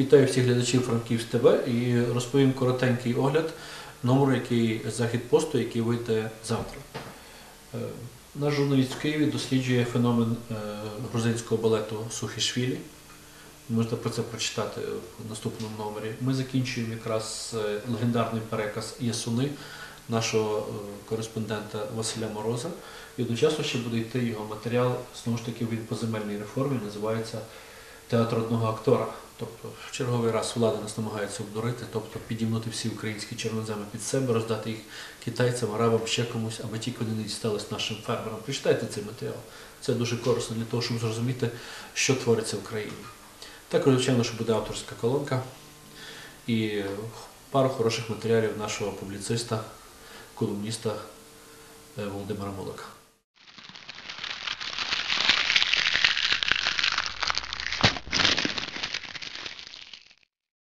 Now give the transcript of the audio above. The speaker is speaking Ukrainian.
Вітаю всіх глядачів Франківськ ТВ і розповім коротенький огляд номеру, який захід посту, який вийде завтра. Е, Наш журналіст в Києві досліджує феномен е, грузинського балету Сухішвілі. Можна про це прочитати в наступному номері. Ми закінчуємо якраз е, легендарний переказ Ясуни нашого кореспондента Василя Мороза. І одночасно ще буде йти його матеріал, знову ж таки, він по земельній реформі називається Театр одного актора. Тобто в черговий раз влада нас намагається обдурити, тобто підімнути всі українські чорноземи під себе, роздати їх китайцям, арабам, ще комусь, аби тільки вони не дістались нашим фермерам. Прочитайте цей матеріал. Це дуже корисно для того, щоб зрозуміти, що твориться в країні. Також, звичайно, що буде авторська колонка і пару хороших матеріалів нашого публіциста, колумніста е, Володимира Молока.